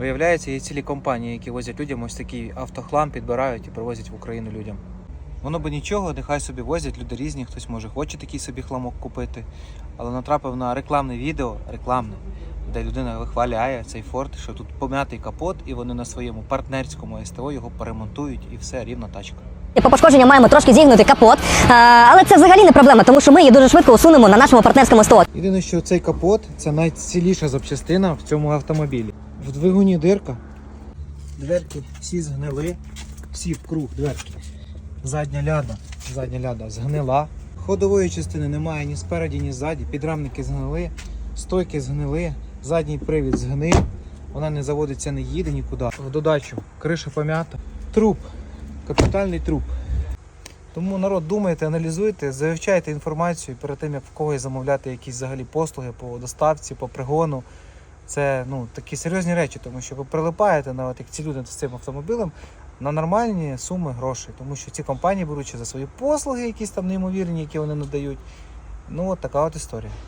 Виявляється, є цілі компанії, які возять людям ось такий автохлам, підбирають і привозять в Україну людям. Воно би нічого, нехай собі возять, люди різні, хтось може хоче такий собі хламок купити. Але натрапив на рекламне відео, рекламне, де людина вихваляє цей форт, що тут пом'ятий капот, і вони на своєму партнерському СТО його поремонтують, і все, рівна тачка. По пошкодженням маємо трошки зігнутий капот, але це взагалі не проблема, тому що ми її дуже швидко усунемо на нашому партнерському СТО. Єдине, що цей капот це найціліша запчастина в цьому автомобілі. В двигуні дирка. Дверки всі згнили, всі в круг дверки. Задня ляда, задня ляда згнила. Ходової частини немає ні спереді, ні ззаді. Підрамники згнили, стойки згнили, задній привід згнив. Вона не заводиться, не їде нікуди. В додачу криша пом'ята. Труп, капітальний труп. Тому народ думайте, аналізуйте, завивчайте інформацію перед тим, як в когось замовляти якісь взагалі послуги по доставці, по пригону. Це ну, такі серйозні речі, тому що ви прилипаєте на от, як ці люди з цим автомобілем на нормальні суми грошей, тому що ці компанії беруть за свої послуги, якісь там неймовірні, які вони надають. Ну, от така от історія.